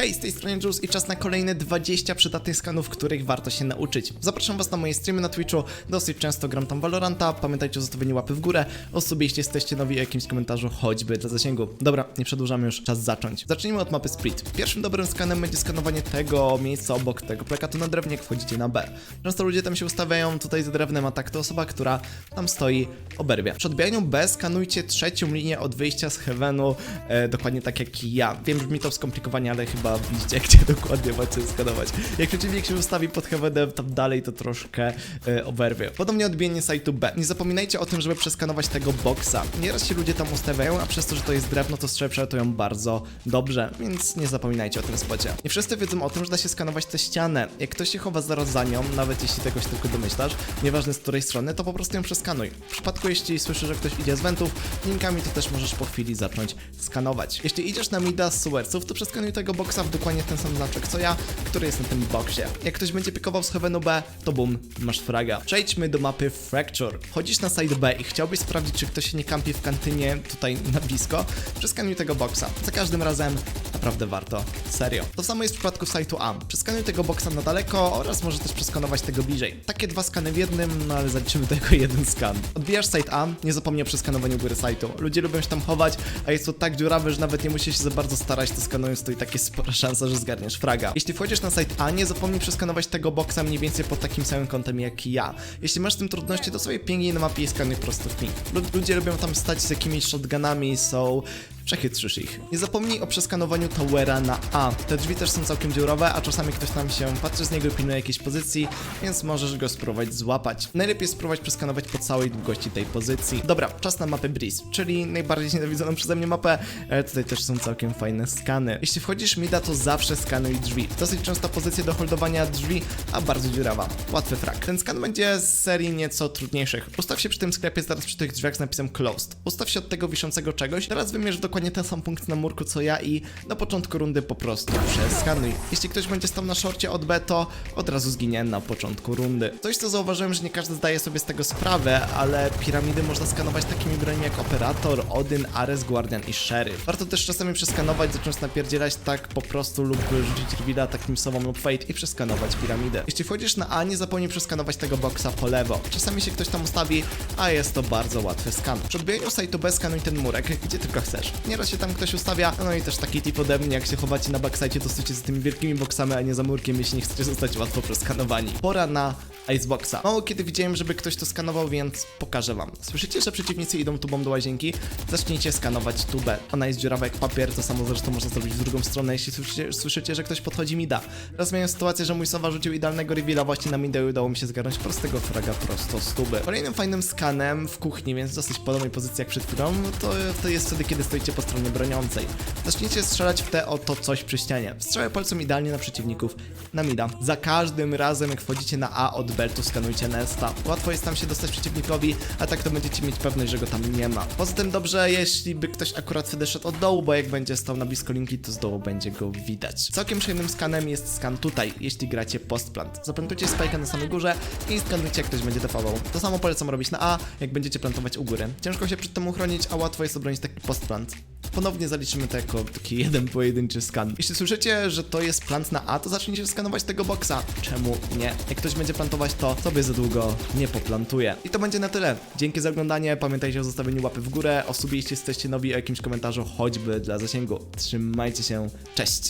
Hej, z tej strony Jules i czas na kolejne 20 przydatnych skanów, których warto się nauczyć. Zapraszam was na moje streamy na Twitchu, dosyć często gram tam Valoranta, pamiętajcie o zostawieniu łapy w górę, osoby jeśli jesteście nowi o jakimś komentarzu, choćby dla zasięgu. Dobra, nie przedłużamy już, czas zacząć. Zacznijmy od mapy Split. Pierwszym dobrym skanem będzie skanowanie tego miejsca obok tego plakatu na drewnie, jak wchodzicie na B. Często ludzie tam się ustawiają tutaj za drewnem, a tak to osoba, która tam stoi, oberwie. Przy odbijaniu B skanujcie trzecią linię od wyjścia z Heavenu, e, dokładnie tak jak ja. Wiem, brzmi to skomplikowanie, ale chyba widzicie, gdzie dokładnie macie skanować. Jak przeciwnik się ustawi pod Heavenem tam dalej, to troszkę e, oberwie. Podobnie odbijanie sajtu B. Nie zapominajcie o tym, żeby przeskanować tego boksa. Nieraz się ludzie tam ustawiają, a przez to, że to jest drewno, to strzały przelatują bardzo dobrze, więc nie zapominajcie o tym spocie. Nie wszyscy wiedzą o tym, że da się skanować tę ścianę. Jak ktoś się chowa zaraz za nią, nawet jeśli tego się tylko domyślasz, nieważne z której strony, to po prostu ją przeskanuj. W przypadku, jeśli słyszysz, że ktoś idzie z wentów, linkami to też możesz po chwili zacząć skanować. Jeśli idziesz na mida z sewersów, to przeskanuj tego w dokładnie ten sam znaczek co ja, który jest na tym boksie. Jak ktoś będzie pikował z B, to bum, masz fraga. Przejdźmy do mapy Fracture. Chodzisz na side B i chciałbyś sprawdzić, czy ktoś się nie kampi w kantynie tutaj na blisko, przeskanuj tego boksa. Za każdym razem naprawdę warto. Serio. To samo jest w przypadku sajtu A. Przeskanuj tego boksa na daleko oraz możesz też przeskanować tego bliżej. Takie dwa skany w jednym, no ale zaliczymy do jako jeden skan. Odbijasz site A, nie zapomnij o przeskanowaniu góry sajtu. Ludzie lubią się tam chować, a jest to tak dziurawe, że nawet nie musisz się za bardzo starać, to skanując to i takie szansa, że zgarniesz fraga. Jeśli wchodzisz na site A, nie zapomnij przeskanować tego boksa mniej więcej pod takim samym kątem jak ja. Jeśli masz z tym trudności, to sobie pięknie na mapie i skanuj prosto w ping. Lu- Ludzie lubią tam stać z jakimiś shotgunami, są przechytrzysz ich. Nie zapomnij o przeskanowaniu towera na A. Te drzwi też są całkiem dziurowe, a czasami ktoś tam się patrzy z niego i pilnuje jakiejś pozycji, więc możesz go spróbować złapać. Najlepiej spróbować przeskanować po całej długości tej pozycji. Dobra, czas na mapę Breeze, czyli najbardziej nienawidzoną przeze mnie mapę. E, tutaj też są całkiem fajne skany. Jeśli wchodzisz mida, to zawsze skanuj drzwi. Dosyć częsta pozycja do holdowania drzwi, a bardzo dziurawa. Łatwy frak. Ten skan będzie z serii nieco trudniejszych. Ustaw się przy tym sklepie zaraz przy tych drzwiach z napisem closed. Ustaw się od tego wiszącego czegoś. Teraz wymierz dokładnie ten sam punkt na murku co ja i na początku rundy po prostu przeskanuj. Jeśli ktoś będzie stał na szorcie od B, to od razu zginie na początku rundy. Coś co zauważyłem, że nie każdy zdaje sobie z tego sprawę, ale piramidy można skanować takimi broniami jak Operator, Odyn, Ares, Guardian i Sheriff. Warto też czasami przeskanować, zacząć napierdzielać tak po prostu lub rzucić reveala takim słowom lub fate i przeskanować piramidę. Jeśli wchodzisz na A, nie zapomnij przeskanować tego boksa po lewo. Czasami się ktoś tam ustawi, a jest to bardzo łatwy skan. Przy odbijaniu sajtu B skanuj ten murek, gdzie tylko chcesz. Nieraz się tam ktoś ustawia, no i też taki tip ode mnie, jak się chowacie na backside, to stoicie z tymi wielkimi boksami, a nie za murkiem, jeśli nie chcecie zostać łatwo przeskanowani. Pora na Iceboxa. Mało kiedy widziałem, żeby ktoś to skanował, więc pokażę wam. Słyszycie, że przeciwnicy idą tubą do łazienki? Zacznijcie skanować tubę. Ona jest dziurawa jak papier, to samo zresztą można zrobić w drugą stronę, jeśli słyszycie, słyszycie że ktoś podchodzi mi da. Raz miałem sytuację, że mój sowa rzucił idealnego reveala właśnie na midę i udało mi się zgarnąć prostego fraga prosto z tuby. Kolejnym fajnym skanem w kuchni, więc dosyć podobnej pozycji jak przed chwilą, to, to jest wtedy, kiedy stoicie po stronie broniącej. Zacznijcie strzelać w te oto coś przy ścianie. Strzały palcem idealnie na przeciwników, na mida. Za każdym razem, jak wchodzicie na A od B, to skanujcie Nesta. Łatwo jest tam się dostać przeciwnikowi, a tak to będziecie mieć pewność, że go tam nie ma. Poza tym dobrze, jeśli by ktoś akurat wtedy szedł od dołu, bo jak będzie stał na blisko linki, to z dołu będzie go widać. Całkiem przyjemnym skanem jest skan tutaj, jeśli gracie postplant. Zaplantujcie spajkę na samej górze i skanujcie, jak ktoś będzie defował. To samo polecam robić na A, jak będziecie plantować u góry. Ciężko się przed tym uchronić, a łatwo jest obronić taki postplant. Ponownie zaliczymy to jako taki jeden pojedynczy skan. Jeśli słyszycie, że to jest plant na A, to zacznijcie skanować tego boksa. Czemu nie? Jak ktoś będzie plantować to, sobie za długo nie poplantuje. I to będzie na tyle. Dzięki za oglądanie, pamiętajcie o zostawieniu łapy w górę, o subie, jeśli jesteście nowi, o jakimś komentarzu, choćby dla zasięgu. Trzymajcie się, cześć!